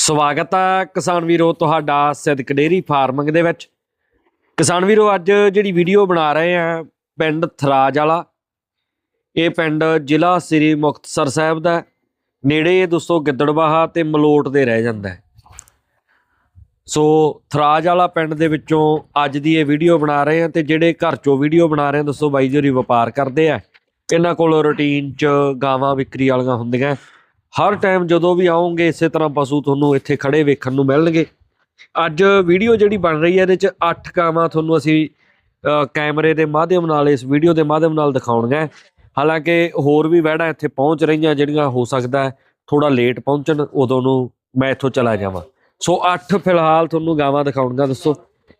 ਸਵਾਗਤ ਹੈ ਕਿਸਾਨ ਵੀਰੋ ਤੁਹਾਡਾ ਸਿੱਧਕ ਡੇਰੀ ਫਾਰਮਿੰਗ ਦੇ ਵਿੱਚ। ਕਿਸਾਨ ਵੀਰੋ, ਅੱਜ ਜਿਹੜੀ ਵੀਡੀਓ ਬਣਾ ਰਹੇ ਆ ਪਿੰਡ ਥਰਾਜ ਵਾਲਾ, ਇਹ ਪਿੰਡ ਜ਼ਿਲ੍ਹਾ ਸ੍ਰੀ ਮੁਕਤਸਰ ਸਾਹਿਬ ਦਾ ਨੇੜੇ ਦੋਸਤੋ ਗਿੱਦੜਬਾਹਾ ਤੇ ਮਲੋਟ ਦੇ ਰਹਿ ਜਾਂਦਾ ਸੋ ਥਰਾਜ ਵਾਲਾ ਪਿੰਡ ਦੇ ਵਿੱਚੋਂ ਅੱਜ ਦੀ ਇਹ ਵੀਡੀਓ ਬਣਾ ਰਹੇ ਆ ਤੇ ਜਿਹੜੇ ਘਰ ਚੋਂ ਵੀਡੀਓ ਬਣਾ ਰਹੇ ਆ, ਦੋਸਤੋ ਬਾਈ ਜੀ ਵਪਾਰ ਕਰਦੇ ਆ। ਇਹਨਾਂ ਕੋਲ ਰੁਟੀਨ ਚ ਗਾਵਾਂ ਵਿਕਰੀ ਵਾਲੀਆਂ ਹੁੰਦੀਆਂ। ਹਰ ਟਾਈਮ ਜਦੋਂ ਵੀ ਆਉਂਗੇ, ਇਸੇ ਤਰ੍ਹਾਂ ਪਸ਼ੂ ਤੁਹਾਨੂੰ ਇੱਥੇ ਖੜੇ ਵੇਖਣ ਨੂੰ ਮਿਲਣਗੇ। ਅੱਜ ਵੀਡੀਓ ਜਿਹੜੀ ਬਣ ਰਹੀ ਹੈ, ਇਹਦੇ ਚ 8 ਗਾਵਾਂ ਤੁਹਾਨੂੰ ਅਸੀਂ ਕੈਮਰੇ ਦੇ ਮਾਧਿਅਮ ਨਾਲ, ਇਸ ਵੀਡੀਓ ਦੇ ਮਾਧਿਅਮ ਨਾਲ ਦਿਖਾਉਣਗੇ ਹਾਲਾਂਕਿ ਹੋਰ ਵੀ ਵਹਿੜਾਂ ਇੱਥੇ ਪਹੁੰਚ ਰਹੀਆਂ, ਜਿਹੜੀਆਂ ਹੋ ਸਕਦਾ ਹੈ ਥੋੜਾ ਲੇਟ ਪਹੁੰਚਣ, ਉਦੋਂ ਨੂੰ ਮੈਂ ਇੱਥੋਂ ਚਲਾ ਜਾਵਾਂ। ਸੋ 8 ਫਿਲਹਾਲ ਤੁਹਾਨੂੰ ਗਾਵਾਂ ਦਿਖਾਉਣਗਾ ਦੱਸੋ।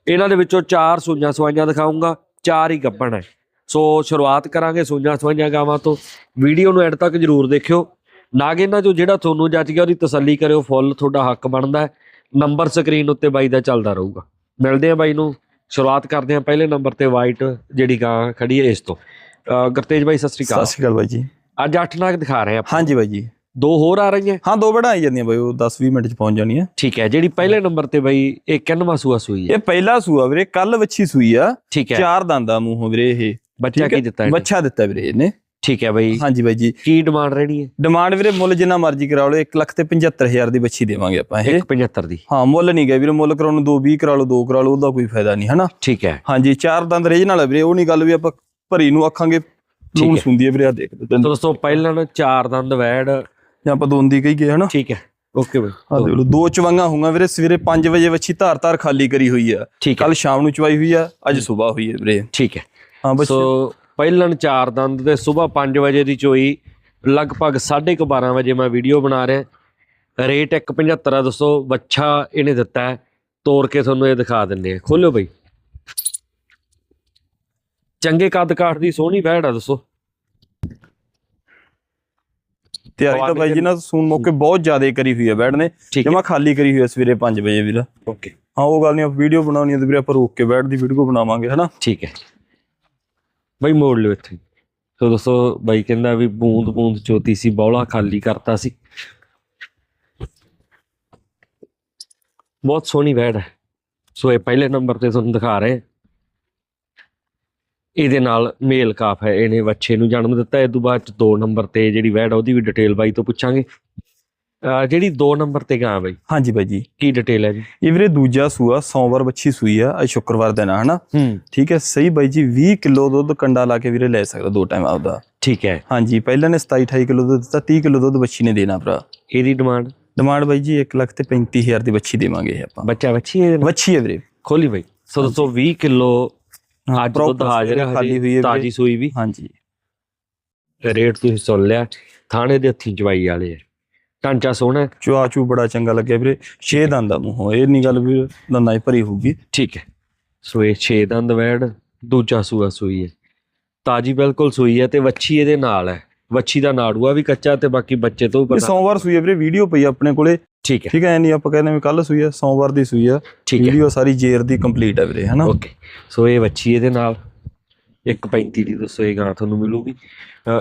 ਇਹਨਾਂ ਦੇ ਵਿੱਚੋਂ 4 ਸੂਈਆਂ ਸਵਾਈਆਂ ਦਿਖਾਉਂਗਾ 4 ਹੀ ਗੱਭਣ ਹੈ। ਸੋ ਸ਼ੁਰੂਆਤ ਕਰਾਂਗੇ ਸੂਈਆਂ ਸਵਾਈਆਂ ਗਾਵਾਂ ਤੋਂ। ਵੀਡੀਓ ਨੂੰ ਐਡ ਤੱਕ ਜਰੂਰ ਦੇਖਿਓ। ਨਾਗ ਇਹਨਾਂ ਚੋਂ ਜਿਹੜਾ ਤੁਹਾਨੂੰ ਜੱਜ ਗਿਆ ਉਹਦੀ ਤਸੱਲੀ ਕਰਿਓ ਫੁੱਲ ਤੁਹਾਡਾ ਹੱਕ ਬਣਦਾ ਨੰਬਰ ਸਕਰੀਨ ਉੱਤੇ ਬਾਈ ਦਾ ਚੱਲਦਾ ਰਹੂਗਾ। ਮਿਲਦੇ ਆ ਬਾਈ ਨੂੰ ਸ਼ੁਰੂਆਤ ਕਰਦੇ ਆ ਪਹਿਲੇ ਨੰਬਰ ਤੇ ਵਾਈਟ ਜਿਹੜੀ ਗਾਂ ਖੜੀ ਹੈ ਇਸ ਤੋਂ। ਗੁਰਤੇਜ ਬਾਈ ਸਤਿ ਸ੍ਰੀ ਸਤਿ ਅਕਾਲ ਸ਼੍ਰੀ ਅਕਾਲ ਬਾਈ ਜੀ। ਅੱਜ 8 ਨਾਗ ਦਿਖਾ ਰਹੇ ਆ। ਹਾਂਜੀ ਬਾਈ ਜੀ। ਦੋ ਹੋਰ ਆ ਰਹੀਆਂ। ਹਾਂ ਦੋ ਬੜਾ ਆਈ ਜਾਂਦੀਆਂ ਬਾਈ ਉਹ 10-20 ਮਿੰਟ ਚ ਪਹੁੰਚ ਜਾਣੀਆਂ। ਠੀਕ ਹੈ ਜਿਹੜੀ ਪਹਿਲੇ ਨੰਬਰ ਤੇ ਬਾਈ ਇਹ ਕਿੰਨਵਾਂ ਸੂਆ ਸੂਈ ਹੈ? ਇਹ ਪਹਿਲਾ ਸੂਆ ਵੀਰੇ ਕੱਲ ਵੱਛੀ ਸੂਈ ਆ। ਚਾਰ ਦੰਦਾਂ ਮੂੰਹੋਂ ਵੀਰੇ ਇਹ। ਬੱਚਾ? ਕੀ ਦਿੱਤਾ? ਬੱਚਾ ਦਿੱਤਾ ਵੀਰੇ ਇਹਨੇ। ਠੀਕ ਹੈ ਬਾਈ। ਹਾਂਜੀ ਬਾਈ ਜੀ। ਕੀ ਡਿਮਾਂਡ ਰਹਿਣੀ ਹੈ? ਡਿਮਾਂਡ ਵੀਰੇ ਮੁੱਲ ਜਿੰਨਾ ਮਰਜ਼ੀ ਕਰਾ ਲਓ 1 ਲੱਖ ਤੇ 75000 ਦੀ ਬੱਚੀ ਦੇਵਾਂਗੇ ਆਪਾਂ ਇਹ। 175 ਦੀ। ਹਾਂ ਮੁੱਲ ਨਹੀਂ ਗਿਆ ਵੀਰੇ ਮੁੱਲ ਕਰਾਉਣ ਨੂੰ 220 ਕਰਾ ਲਓ 2 ਕਰਾ ਲਓ ਉਹਦਾ ਕੋਈ ਫਾਇਦਾ ਨਹੀਂ ਹਨਾ? ਠੀਕ ਹੈ। ਹਾਂਜੀ ਚਾਰ ਦੰਦ ਰੇਜ ਨਾਲ ਵੀਰੇ ਉਹ ਨਹੀਂ ਗੱਲ ਵੀ ਆਪਾਂ ਭਰੀ ਨੂੰ ਆਖਾਂਗੇ ਲੂਣ ਹੈ। ਸੁੰਦੀ ਹੈ ਵੀਰੇ ਆ ਦੇਖ ਲਓ। ਦੋਸਤੋ ਪਹਿਲਾਂ ਨਾ ਚਾਰ ਦੰਦ ਵੈੜ। ਜਾਂ ਆਪਾਂ ਦੋਂਦੀ ਕਹੀਏ ਹਨਾ? ਠੀਕ ਹੈ। Okay bye. ਆ ਦੇਖ ਲਓ ਦੋ ਚਵੰਗਾ ਹੋਊਗਾ ਵੀਰੇ ਸਵੇਰੇ 5 ਵਜੇ ਵੱਛੀ ਧਾਰ ਧਾਰ ਖਾਲੀ ਕਰੀ ਹੋਈ ਆ। ਕੱਲ ਸ਼ਾਮ ਨੂੰ ਚਵਾਈ ਹੋਈ ਆ ਅੱਜ ਸਵੇਰ ਹੋਈ ਹੈ ਵੀਰੇ। ਠੀਕ ਹੈ। ਹਾਂ ਬੱਚੇ। ਸੋ ਪਹਿਲਣ ਚਾਰ ਦੰਦ ਤੇ ਸਵੇਰ 5 ਵਜੇ ਦੀ ਚੋਈ ਲਗਭਗ 12:30 ਵਜੇ ਮੈਂ ਵੀਡੀਓ ਬਣਾ ਰਿਹਾ। ਰੇਟ 175 ਆ ਦੱਸੋ ਬੱਚਾ ਇਹਨੇ ਦਿੱਤਾ ਹੈ। ਤੋੜ ਕੇ ਤੁਹਾਨੂੰ ਇਹ ਦਿਖਾ ਦਿੰਦੇ ਆ ਖੋਲੋ ਬਈ। ਚੰਗੇ ਕੱਦ ਕਾਠ ਦੀ ਸੋਹਣੀ ਬੈੜ ਆ ਦੱਸੋ। ਤਿਆਰੀ ਤਾਂ ਬਾਈ ਜੀ ਨਾਲ ਸੂਨ ਮੌਕੇ ਬਹੁਤ ਜ਼ਿਆਦਾ ਕਰੀ ਹੋਈ ਹੈ ਬੈਡ ਨੇ। ਜਮਾ ਖਾਲੀ ਕਰੀ ਹੋਈ ਹੈ ਸਵੇਰੇ 5 ਵਜੇ ਵੀਰ। ਓਕੇ। ਹਾਂ ਉਹ ਗੱਲ ਨਹੀਂ ਵੀਡੀਓ ਬਣਾਉਣੀ ਹੈ ਤੇ ਵੀਰੇ ਆਪਾਂ ਰੋਕ ਕੇ ਬੈਡ ਦੀ ਵੀਡੀਓ ਬਣਾਵਾਂਗੇ ਹਨਾ? ਠੀਕ ਹੈ। ਬਈ ਮੋੜ ਲਿਓ ਇੱਥੇ। ਸੋ ਦੋਸਤੋ ਬਾਈ ਕਹਿੰਦਾ ਵੀ ਬੂੰਦ ਬੂੰਦ ਚੋਤੀ ਸੀ, ਬੌਲਾ ਖਾਲੀ ਕਰਤਾ ਸੀ। ਬਹੁਤ ਸੋਹਣੀ ਵੈੜ ਹੈ। ਸੋ ਇਹ ਪਹਿਲੇ ਨੰਬਰ ਤੇ ਤੁਹਾਨੂੰ ਦਿਖਾ ਰਹੇ ਇਹਦੇ ਨਾਲ ਮੇਲ ਕਾਫ ਹੈ, ਇਹਨੇ ਵੱਛੇ ਨੂੰ ਜਨਮ ਦਿੱਤਾ। ਇਸ ਤੋਂ ਬਾਅਦ ਦੋ ਨੰਬਰ ਤੇ ਜਿਹੜੀ ਵੈੜ ਉਹਦੀ ਵੀ ਡਿਟੇਲ ਬਾਈ ਤੋਂ ਪੁੱਛਾਂਗੇ। ਜਿਹੜੀ ਦੋ ਨੰਬਰ ਤੇ ਗਾਂ ਬਾਈ। ਹਾਂਜੀ ਬਾਈ ਜੀ। ਕੀ ਡਿਟੇਲ ਹੈ ਜੀ? ਇਹ ਵੀਰੇ ਦੂਜਾ ਸੂਆ ਸੋਮਵਾਰ ਬੱਚੀ ਸੂਈ ਆ ਅੱਜ ਸ਼ੁੱਕਰਵਾਰ ਦਿਨ ਆ ਹਨਾ? ਹੂੰ। ਠੀਕ ਹੈ ਸਹੀ ਬਾਈ ਜੀ 20 ਕਿਲੋ ਦੁੱਧ ਕੰਡਾ ਲਾ ਕੇ ਵੀਰੇ ਲੈ ਸਕਦਾ ਦੋ ਟਾਈਮ ਆਪਦਾ। ਠੀਕ ਹੈ। ਹਾਂਜੀ ਪਹਿਲਾਂ ਨੇ 27 28 ਕਿਲੋ ਦੁੱਧ ਦਿੱਤਾ 30 ਕਿਲੋ ਦੁੱਧ ਬੱਚੀ ਨੇ ਦੇਣਾ ਭਰਾ। ਇਹਦੀ ਡਿਮਾਂਡ ਡਿਮਾਂਡ ਬਾਈ ਜੀ 1 ਲੱਖ ਤੇ 35000 ਦੀ ਬੱਚੀ ਦੇਵਾਂਗੇ ਆਪਾਂ। ਬੱਚਾ ਇਹਦੇ ਨਾਲ? ਬੱਚੀ ਹੈ ਵੀਰੇ। ਖੋਲੀ ਬਈ। ਸੋ ਦੋਸਤੋ 20 ਕਿਲੋ ਹਾਂ, ਅੱਜ ਦੁੱਧ ਹਾਜ਼ਰ ਹੈ ਖਾਲੀ ਹੋਈ ਹੈ ਤਾਜੀ ਸੂਈ ਵੀ। ਹਾਂਜੀ। ਰੇਟ ਤੁਸੀਂ ਸੁਣ ਲਿਆ ਥਾਣੇ ਦੇ ਹੱਥੀਂ ਚਵਾਈ ਵਾਲੇ ਆ। ਟਾਂਚਾ ਸੋਹਣਾ ਹੈ। ਚੁਆ ਚੂ ਬੜਾ ਚੰਗਾ ਲੱਗਿਆ ਵੀਰੇ। 6 ਦੰਦ ਦਾ ਮੂੰਹੋਂ ਇਹ ਨਹੀਂ ਗੱਲ ਵੀ ਦੰਦਾਂ 'ਚ ਭਰੀ ਹੋਊਗੀ। ਠੀਕ ਹੈ। ਸੋ ਇਹ 6 ਦੰਦ ਵੈੜ ਦੂਜਾ ਸੂਆ ਸੂਈ ਹੈ। ਤਾਜੀ ਬਿਲਕੁਲ ਸੂਈ ਹੈ ਤੇ ਵੱਛੀ ਇਹਦੇ ਨਾਲ ਹੈ। ਵੱਛੀ ਦਾ ਨਾੜੂਆ ਵੀ ਕੱਚਾ ਤੇ ਬਾਕੀ ਬੱਚੇ ਤੋਂ ਪਤਾ। ਸੋਮਵਾਰ ਸੂਈ ਹੈ ਵੀਰੇ ਵੀਡੀਓ ਪਈ ਆਪਣੇ ਕੋਲੇ। ਠੀਕ ਹੈ। ਠੀਕ ਹੈ ਨਹੀਂ ਆਪਾਂ ਕਹਿੰਦੇ ਵੀ ਕੱਲ ਸੂਈ ਹੈ ਸੋਮਵਾਰ ਦੀ ਸੂਈ ਹੈ। ਵੀਡੀਓ ਸਾਰੀ ਜੇਰ ਦੀ ਕੰਪਲੀਟ ਹੈ ਵੀਰੇ ਹਨਾ? ਓਕੇ। ਸੋ ਇਹ ਵੱਛੀ ਇਹਦੇ ਨਾਲ 1.35 ਦੀ ਦੱਸੋ ਇਹ ਗਾਂ ਤੁਹਾਨੂੰ ਮਿਲੂਗੀ।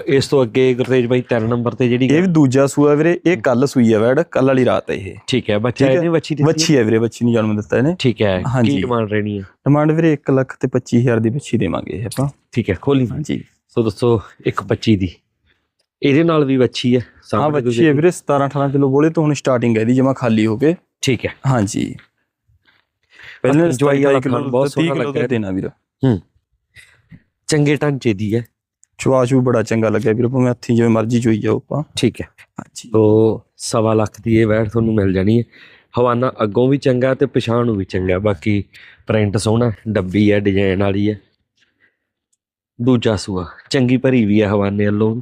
ਇਸ ਤੋਂ ਅੱਗੇ ਗੁਰਤੇਜ ਬਾਈ 3 ਨੰਬਰ ਤੇ ਜਿਹੜੀ ਇਹ ਵੀ ਦੂਜਾ ਸੂਆ ਵੀਰੇ ਇਹ ਕੱਲ ਸੂਈ ਹੈ ਵੈੜ ਕੱਲ ਵਾਲੀ ਰਾਤ ਹੈ ਇਹ। ਠੀਕ ਹੈ ਬੱਚਾ ਹੈ। ਇਹਨੇ ਵੱਛੀ ਦਿੱਤੀ ਹੈ? ਬੱਚੀ ਹੈ ਵੀਰੇ ਬੱਚੀ ਨੂੰ ਜਨਮ ਦਿੱਤਾ ਇਹਨੇ। ਠੀਕ ਹੈ। ਕੀ ਡਿਮਾਂਡ ਰਹਿਣੀ ਹੈ? ਡਿਮਾਂਡ ਵੀਰੇ 1 ਲੱਖ ਤੇ 25000 ਦੀ ਬੱਚੀ ਦੇਵਾਂਗੇ ਆਪਾਂ। ਠੀਕ ਹੈ ਖੋਲੀ। ਹਾਂਜੀ। ਸੋ ਦੋਸਤੋ ਇੱਕ 25 ਦੀ। ਇਹਦੇ ਨਾਲ ਵੀ ਵੱਛੀ ਹੈ ਹਾਂ ਬੱਚੀ ਹੈ ਵੀਰੇ 17 18 ਕਿਲੋ ਬੋਲੇ ਤੋਂ ਹੁਣ ਸਟਾਰਟਿੰਗ ਹੈ ਇਹਦੀ ਜਮਾ ਖਾਲੀ ਹੋ ਕੇ। ਠੀਕ ਹੈ। ਹਾਂਜੀ। ਪਹਿਲਾਂ ਜਵਾਈ ਵਾਲਾ ਖਾਣ ਬਹੁਤ ਸੋਹਣਾ ਲੱਗ ਰਿਹਾ। ਦੇਣਾ ਵੀਰ। ਚੰਗੇ ਢਾਂਚੇ ਦੀ ਹੈ। ਚੁਆ ਚੂ ਬੜਾ ਚੰਗਾ ਲੱਗਿਆ ਵੀਰੇ ਭਾਵੇਂ ਹੱਥੀਂ ਜਿਵੇਂ ਮਰਜ਼ੀ ਚੋਈ ਜਾਓ ਆਪਾਂ। ਠੀਕ ਹੈ। ਹਾਂਜੀ। ਤੋ ਸਵਾ ਲੱਖ ਦੀ ਇਹ ਵੈਟ ਤੁਹਾਨੂੰ ਮਿਲ ਜਾਣੀ ਹੈ। ਹਵਾਨਾ ਅੱਗੋਂ ਵੀ ਚੰਗਾ ਤੇ ਪਿਛਾਂ ਨੂੰ ਵੀ ਚੰਗਾ ਬਾਕੀ ਪ੍ਰਿੰਟ ਸੋਹਣਾ ਡੱਬੀ ਹੈ ਡਿਜ਼ਾਈਨ ਵਾਲੀ ਹੈ। ਦੂਜਾ ਸੂਆ ਚੰਗੀ ਭਰੀ ਵੀ ਹੈ ਹਵਾਨੇ ਵੱਲੋਂ।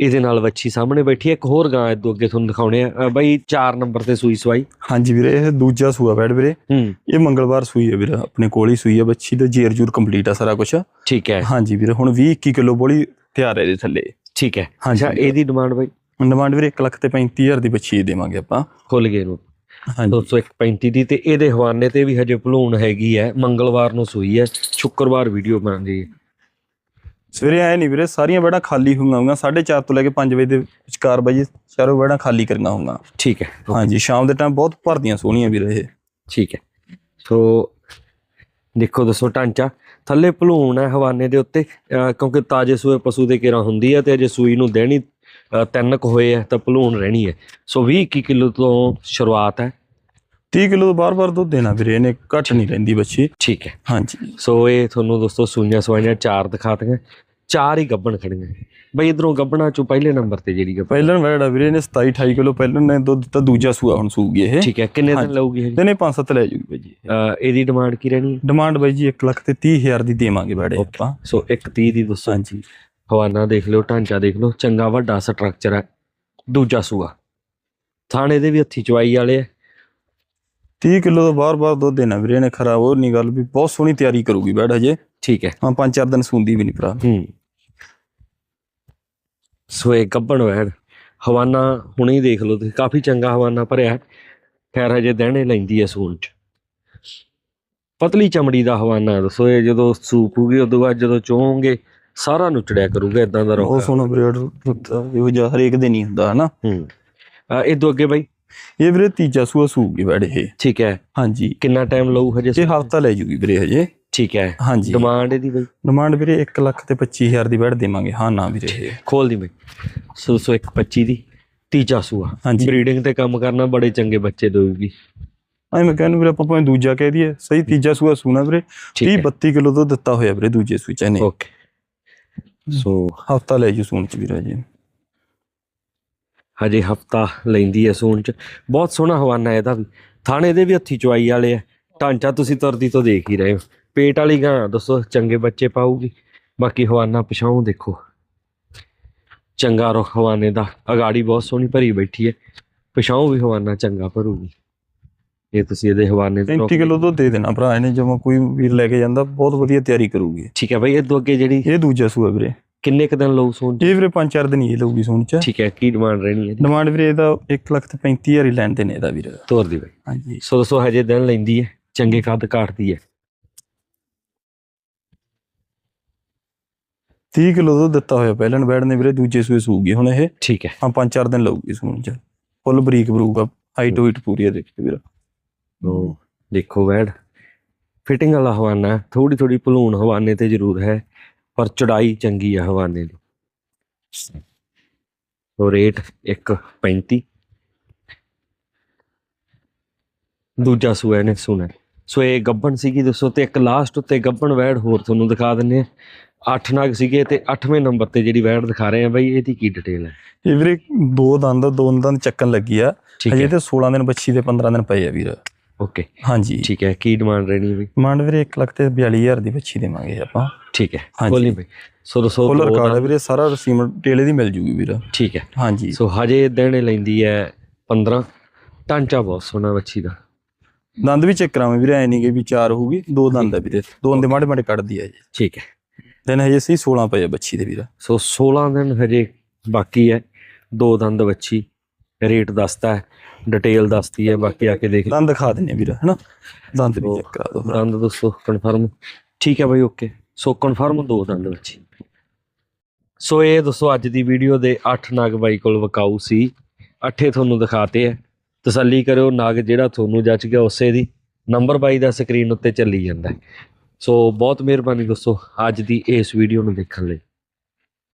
ਇਹਦੇ ਨਾਲ ਵੱਛੀ ਸਾਹਮਣੇ ਬੈਠੀ ਹੈ। ਇੱਕ ਹੋਰ ਗਾਂ ਇਦੋਂ ਅੱਗੇ ਤੁਹਾਨੂੰ ਦਿਖਾਉਣੇ ਆ। ਬਾਈ 4 ਨੰਬਰ ਤੇ ਸੂਈ ਸਵਾਈ। ਹਾਂਜੀ ਵੀਰੇ ਇਹ ਦੂਜਾ ਸੂਆ ਬੈਡ ਵੀਰੇ। ਹੂੰ। ਇਹ ਮੰਗਲਵਾਰ ਸੂਈ ਹੈ ਵੀਰੇ ਆਪਣੇ ਕੋਲ ਹੀ ਸੂਈ ਹੈ। ਬੱਚੀ ਤੇ ਜੇਰ ਜੂਰ ਕੰਪਲੀਟ ਆ ਸਾਰਾ ਕੁਝ ਠੀਕ ਹੈ। ਹਾਂਜੀ ਵੀਰੇ ਹੁਣ 20 21 ਕਿਲੋ ਬੋਲੀ ਤਿਆਰ ਹੈ ਇਹਦੇ ਥੱਲੇ। ਠੀਕ ਹੈ। ਅੱਛਾ ਇਹਦੀ ਡਿਮਾਂਡ ਬਾਈ? ਡਿਮਾਂਡ ਵੀਰੇ 1 ਲੱਖ ਤੇ 35000 ਦੀ ਬੱਚੀ ਦੇਵਾਂਗੇ ਆਪਾਂ। ਖੁੱਲ ਗਏ ਨੂੰ ਹਾਂਜੀ। 235 ਦੀ ਤੇ ਇਹਦੇ ਹਵਾਨੇ ਤੇ ਵੀ ਹਜੇ ਭਲੂਣ ਹੈਗੀ ਹੈ। ਮੰਗਲਵਾਰ ਨੂੰ ਸੂਈ ਹੈ। ਸ਼ੁੱਕਰਵਾਰ ਵੀਡੀਓ ਬਣ ਹੈ। ਸਵੇਰੇ ਆਏ ਨਹੀਂ ਵੀਰੇ ਸਾਰੀਆਂ ਬੈੜਾਂ ਖਾਲੀ ਹੋਈਆਂ ਹੋਈਆਂ 4:30 ਤੋਂ ਲੈ ਕੇ 5 ਵਜੇ ਦੇ ਵਿਚਕਾਰ ਵਜੇ ਚਾਰੋਂ ਬੈੜਾਂ ਖਾਲੀ ਕਰੀਆਂ ਹੋਈਆਂ ਠੀਕ ਹੈ ਹਾਂਜੀ ਸ਼ਾਮ ਦੇ ਟਾਈਮ ਬਹੁਤ ਭਰਦੀਆਂ ਸੋਹਣੀਆਂ ਵੀਰੇ ਇਹ। ਠੀਕ ਹੈ। ਸੋ ਦੇਖੋ ਦੱਸੋ ਢਾਂਚਾ ਥੱਲੇ ਭਲੂਣ ਹੈ ਹਵਾਨੇ ਦੇ ਉੱਤੇ ਕਿਉਂਕਿ ਤਾਜੇ ਸੂਏ ਪਸ਼ੂ ਦੇ ਘੇਰਾ ਹੁੰਦੀ ਹੈ ਤੇ ਅਜੇ ਸੂਈ ਨੂੰ ਦੇਣੀ ਅਹ ਤਿੰਨ ਕੁ ਹੋਏ ਹੈ ਤਾਂ ਭਲੂਣ ਰਹਿਣੀ ਹੈ। ਸੋ 20 21 ਕਿਲੋ ਤੋਂ ਸ਼ੁਰੂਆਤ ਹੈ। 30 ਕਿਲੋ ਤੋਂ ਬਾਰ-ਬਾਰ ਦੁੱਧ ਦੇਣਾ ਵੀਰੇ ਇਹਨੇ ਘੱਟ ਨਹੀਂ ਰਹਿੰਦੀ ਬੱਚੀ। ਠੀਕ ਹੈ। ਹਾਂਜੀ। ਸੋ ਇਹ ਤੁਹਾਨੂੰ ਦੋਸਤੋ ਸੂਈਆਂ ਸਵਾਈਆਂ ਚਾਰ ਦਿਖਾਤੀਆਂ ਚਾਰ ਹੀ ਗੱਬਣ ਖੜੀਆਂ। ਬਈ ਇਧਰੋਂ ਗੱਬਣਾ ਚੋਂ ਪਹਿਲੇ ਨੰਬਰ ਤੇ ਜਿਹੜੀ ਗੱਬਣ। ਪਹਿਲਨ ਵੈੜ ਵੀਰੇ ਇਹਨੇ 27 28 ਕਿਲੋ ਪਹਿਲਨ ਨੇ ਦੁੱਧ ਦਿੱਤਾ ਦੂਜਾ ਸੂਆ ਹੁਣ ਸੂਗੀ ਇਹ। ਠੀਕ ਹੈ ਕਿੰਨੇ ਦਿਨ। ਲਊਗੀ ਇਹ? ਇਹਨੇ 5-7 ਲੈ ਜੂਗੀ ਬਾਈ ਜੀ। ਇਹਦੀ ਡਿਮਾਂਡ ਕੀ ਰਹਿਣੀ? ਹੈ ਡਿਮਾਂਡ ਬਾਈ ਜੀ 1 ਲੱਖ ਤੇ 30 ਹਜ਼ਾਰ ਦੀ ਦੇਵਾਂਗੇ ਬੈੜੇ Okay. ਆਪਾਂ। ਸੋ 130 ਦੀ ਦੱਸੋ ਹਾਂਜੀ। ਹਵਾਨਾ ਦੇਖ ਲਿਓ ਢਾਂਚਾ ਦੇਖ ਲਓ ਚੰਗਾ ਵੱਡਾ ਸਟਰਕਚਰ ਹੈ ਦੂਜਾ ਸੂਆ। ਥਾਣੇ ਦੇ ਵੀ ਹੱਥੀ ਚਵਾਈ ਵਾਲੇ 30 ਕਿਲੋ ਤੋਂ ਬਾਰ-ਬਾਰ ਦੁੱਧ ਦੇਣਾ ਵੀਰੇ ਇਹਨੇ ਖਰਾਬ ਹੋਰ ਨਹੀਂ ਗੱਲ ਵੀ ਬਹੁਤ ਸੋਹਣੀ ਤਿਆਰੀ ਕਰੂਗੀ ਬੈੜ ਹਜੇ। ਠੀਕ ਹੈ। ਹਾਂ ਪੰਜ ਚਾਰ ਦਿਨ ਸੂੰਦੀ ਵੀ ਨਹੀਂ ਭਰਾ। ਹੂੰ। ਸੋ ਇਹ ਗੱਬਣ ਵੈੜ ਹਵਾਨਾ ਹੁਣੇ ਹੀ ਦੇਖ ਲਓ ਤੁਸੀਂ ਕਾਫੀ ਚੰਗਾ ਹਵਾਨਾ ਭਰਿਆ। ਹੈ। ਖੈਰ ਹਜੇ ਦਹਿਣੇ ਲੈਂਦੀ ਹੈ ਸੂਣ ਚ। ਪਤਲੀ ਚਮੜੀ ਦਾ ਹਵਾਨਾ ਹੈ। ਦੱਸੋ ਇਹ ਜਦੋਂ ਸੂਪੂਗੀ ਉਦੋਂ ਬਾਅਦ ਜਦੋਂ ਚੋਹੋਗੇ ਸਾਰਾ ਨੁਚੜਿਆ ਕਰੂਗਾ ਇਦਾਂ ਦਾ ਉਹ ਰੋਕ ਸੋਹਣਾ ਬਰੀਡ ਇਹੋ ਜਿਹਾ ਹਰੇਕ ਦੇ ਨਹੀਂ ਹੁੰਦਾ ਹਨਾ। ਹੂੰ। ਇਹ ਤੋਂ ਅੱਗੇ ਬਾਈ। ਇਹ ਵੀਰੇ ਤੀਜਾ ਸੂਆ ਸੂਗੀ ਬੈੜ ਇਹ। ਠੀਕ ਹੈ। ਹਾਂਜੀ। ਕਿੰਨਾ ਟਾਈਮ ਲਊ ਹਜੇ? ਇਹ ਹਫਤਾ ਲੈ ਜੂਗੀ ਵੀਰੇ ਹਜੇ। ਠੀਕ ਹੈ। ਹਾਂਜੀ। ਡਿਮਾਂਡ ਇਹਦੀ ਬਈ? ਡਿਮਾਂਡ ਵੀਰੇ 1 ਲੱਖ ਤੇ 25000 ਦੀ ਬੈੜ ਦੇਵਾਂਗੇ। ਹਾਂ ਨਾ ਵੀਰੇ। ਖੋਲ ਦੀ ਬਈ। ਸੋ ਸੋ ਇੱਕ 25 ਦੀ। ਤੀਜਾ ਸੂਆ। ਹਾਂਜੀ। ਬਰੀਡਿੰਗ ਤੇ ਕੰਮ ਕਰਨਾ ਬੜੇ ਚੰਗੇ ਬੱਚੇ ਦੇਊਗੀ। ਐ ਮੈਂ ਕਹਿੰਦਾ ਵੀਰੇ ਆਪਾਂ ਭਾਵੇਂ ਦੂਜਾ ਕਹਿ ਦਈਏ ਸਹੀ ਤੀਜਾ ਸੂਆ ਸੂਣਾ ਵੀਰੇ। 30 ਠੀਕ ਹੈ। 32 ਕਿਲੋ ਦੁੱਧ ਦਿੱਤਾ ਹੋਇਆ ਵੀਰੇ ਦੂਜੇ ਸੂਈ ਚ ਇਹਨੇ ਓਕੇ ਸੋ ਹਫਤਾ ਲੈ ਜੂ ਸੂਣ ਚ ਵੀਰੇ ਜੀ ਹਜੇ ਹਫਤਾ ਲੈਂਦੀ ਹੈ ਸੂਣ ਚ। ਬਹੁਤ ਸੋਹਣਾ ਹਵਾਨਾ ਇਹਦਾ ਵੀ। ਥਾਣੇ ਦੇ ਵੀ ਹੱਥੀ ਚਵਾਈ ਵਾਲੇ ਆ। ਢਾਂਚਾ ਤੁਸੀਂ ਤੁਰਦੀ ਤੋਂ ਦੇਖ ਹੀ ਰਹੇ ਹੋ। ਪੇਟ ਵਾਲੀ ਗਾਂ ਦੱਸੋ ਚੰਗੇ ਬੱਚੇ ਪਾਊਗੀ। ਬਾਕੀ ਹਵਾਨਾ ਪਛਾਉ ਦੇਖੋ। ਚੰਗਾ ਰੁਖ ਹਵਾਨੇ ਦਾ। ਅਗਾੜੀ ਬਹੁਤ ਸੋਹਣੀ ਭਰੀ ਬੈਠੀ ਹੈ। ਪਛਾਉ ਵੀ ਹਵਾਨਾ ਚੰਗਾ ਭਰੂਗੀ। ਇਹ ਤੁਸੀਂ ਇਹਦੇ ਹਵਾਨੇ ਤੋਂ 35 ਕਿਲੋ ਦੁੱਧ ਦੇ ਦੇਣਾ ਭਰਾ। ਇਹਨੇ ਜਮਾ ਕੋਈ ਵੀਰ ਲੈ ਕੇ ਜਾਂਦਾ ਬਹੁਤ ਵਧੀਆ ਤਿਆਰੀ ਕਰੂਗੀ। ਠੀਕ ਹੈ ਬਈ ਇਹ ਤੋਂ ਅੱਗੇ ਜਿਹੜੀ ਇਹ ਦੂਜਾ ਸੂਆ ਵੀਰੇ। ਕਿੰਨੇ ਕ ਦਿਨ ਲਊ ਚ? ਇਹ ਵੀਰੇ ਪੰਜ ਚਾਰ ਦਿਨ ਹੀ ਲਊਗੀ ਸੂਣ ਚ। ਠੀਕ ਹੈ ਕੀ ਡਿਮਾਂਡ ਰਹਿਣੀ ਹੈ ਡਿਮਾਂਡ ਵੀਰੇ ਇਹਦਾ 1 ਲੱਖ ਤੇ 35000 ਹੀ ਲੈਣ ਦੇ ਨੇ ਇਹਦਾ ਵੀਰੇ। ਤੋਰ ਦੀ ਬਈ। ਹਾਂਜੀ। ਸੋ ਦੱਸੋ ਹਜੇ ਦਿਨ ਲੈਂਦੀ ਹੈ ਚੰਗੇ ਕੱਦ ਕਾਟਦੀ ਹੈ। 30 ਕਿਲੋ ਦੁੱਧ ਦਿੱਤਾ ਹੋਇਆ ਪਹਿਲਣ ਬੈੜ ਨੇ ਵੀਰੇ ਦੂਜੇ ਸੂਏ ਸੂਗੀ ਹੁਣ ਇਹ। ਠੀਕ ਹੈ। ਹਾਂ ਪੰਜ ਚਾਰ ਦਿਨ ਲਊਗੀ ਸੂਣ ਚ। ਫੁੱਲ ਬਰੀਕ ਆ ਹਾਈਟ ਹੋਈਟ ਪੂਰੀ ਆ ਦੇਖੋ ਵੀਰੇ। ਉਹ ਦੇਖੋ ਵੈੜ। ਫਿਟਿੰਗ ਵਾਲਾ ਹਵਾਨਾ ਥੋੜੀ ਥੋੜੀ ਭਲੂਣ ਹਵਾਨੇ ਤੇ ਜ਼ਰੂਰ ਹੈ। ਪਰ ਚੜਾਈ ਚੰਗੀ ਹੈ ਹਵਾਨੇ ਦੀ। ਉਹ ਰੇਟ 1.35 ਦੂਜਾ ਸੂਆ ਨੇ ਸੁਣਾ ਸੋ ਇਹ ਗੱਬਣ ਸੀਗੀ ਦੱਸੋ ਤੇ ਇੱਕ ਲਾਸਟ ਉੱਤੇ ਗੱਬਣ ਵੈੜ ਹੋਰ ਤੁਹਾਨੂੰ ਦਿਖਾ ਦਿੰਨੇ ਆ ਅੱਠ ਨਗ ਸੀਗੇ ਤੇ 8ਵੇਂ ਨੰਬਰ ਤੇ ਜਿਹੜੀ ਵੈੜ ਦਿਖਾ ਰਹੇ ਆ ਬਈ ਇਹਦੀ ਕੀ ਡਿਟੇਲ ਹੈ? ਇਹ ਵੀਰੇ ਦੋ ਦੰਦ ਦੋ ਦੰਦ ਚੱਕਣ ਲੱਗੀ ਆ। ਹਜੇ ਤੇ 16 ਦਿਨ ਬੱਚੀ ਦੇ 15 ਦਿਨ ਪਏ ਆ ਵੀਰ। ਓਕੇ ਹਾਂਜੀ। ਠੀਕ ਹੈ ਕੀ ਡਿਮਾਂਡ ਰਹਿਣੀ ਹੈ ਬਈ? ਡਿਮਾਂਡ ਵੀਰੇ 1 ਲੱਖ ਤੇ 42000 ਦੀ ਬੱਚੀ ਦੇਵਾਂਗੇ ਆਪਾਂ। ਠੀਕ ਹੈ ਹਾਂਜੀ। ਬੋਲੀ ਬਈ। ਸੋ ਫੁੱਲ ਦੋ ਰਿਕਾਰਡ ਹੈ ਦੰਦ- ਵੀਰੇ ਸਾਰਾ ਰਸੀਮ ਟੇਲੇ ਦੀ ਮਿਲ ਜੂਗੀ ਵੀਰ। ਠੀਕ ਹੈ। ਹਾਂਜੀ। ਸੋ ਹਜੇ ਦੇਣੇ ਲੈਂਦੀ ਹੈ 15 ਢਾਂਚਾ ਬਹੁਤ ਸੋਹਣਾ ਬੱਚੀ ਦਾ। ਦੰਦ ਵੀ ਚੈੱਕ ਕਰਾਵੇਂ ਵੀਰੇ ਐ ਨਹੀਂ ਕਿ ਵੀ ਚਾਰ ਹੋਊਗੀ ਦੋ ਦੰਦ ਆ ਵੀਰੇ। ਦੋ ਦੇ ਮਾੜੇ ਮਾੜੇ ਕੱਢਦੀ ਆ ਜੀ। ਠੀਕ ਹੈ। ਦਿਨ ਹਜੇ ਸਹੀ 16 ਪਏ ਬੱਚੀ ਦੇ ਵੀਰ। ਸੋ 16 ਦਿਨ ਹਜੇ ਬਾਕੀ ਹੈ। ਦੋ ਦੰਦ ਬੱਚੀ ਰੇਟ ਦੱਸਦਾ ਹੈ। ਡਿਟੇਲ ਦੱਸਦੀ ਹੈ ਬਾਕੀ ਆ ਕੇ ਦੇਖ। ਦੰਦ ਦਿਖਾ ਦਿੰਨੇ ਵੀਰ ਹਨਾ? ਦੰਦ ਵੀ ਚੈੱਕ ਕਰਾ ਦੋ ਦੰਦ ਦੱਸੋ ਕਨਫਰਮ ਠੀਕ ਹੈ ਬਾਈ ਓਕੇ ਸੋ ਕਨਫਰਮ ਦੋ ਦੰਦ ਬੱਚੀ ਸੋ ਇਹ ਦੱਸੋ ਅੱਜ ਦੀ ਵੀਡੀਓ ਦੇ 8 ਨਗ ਬਾਈ ਕੋਲ ਵਕਾਊ ਸੀ। ਅੱਠੇ ਤੁਹਾਨੂੰ ਦਿਖਾਤੇ ਹੈ ਤਸੱਲੀ ਕਰਿਓ ਨਗ ਜਿਹੜਾ ਤੁਹਾਨੂੰ ਜੱਚ ਗਿਆ ਉਸੇ ਦੀ। ਨੰਬਰ ਬਾਈ ਦਾ ਸਕਰੀਨ ਉੱਤੇ ਚੱਲੀ ਜਾਂਦਾ। ਸੋ ਬਹੁਤ ਮਿਹਰਬਾਨੀ ਦੋਸਤੋ ਅੱਜ ਦੀ ਇਸ ਵੀਡੀਓ ਨੂੰ ਦੇਖਣ ਲਈ।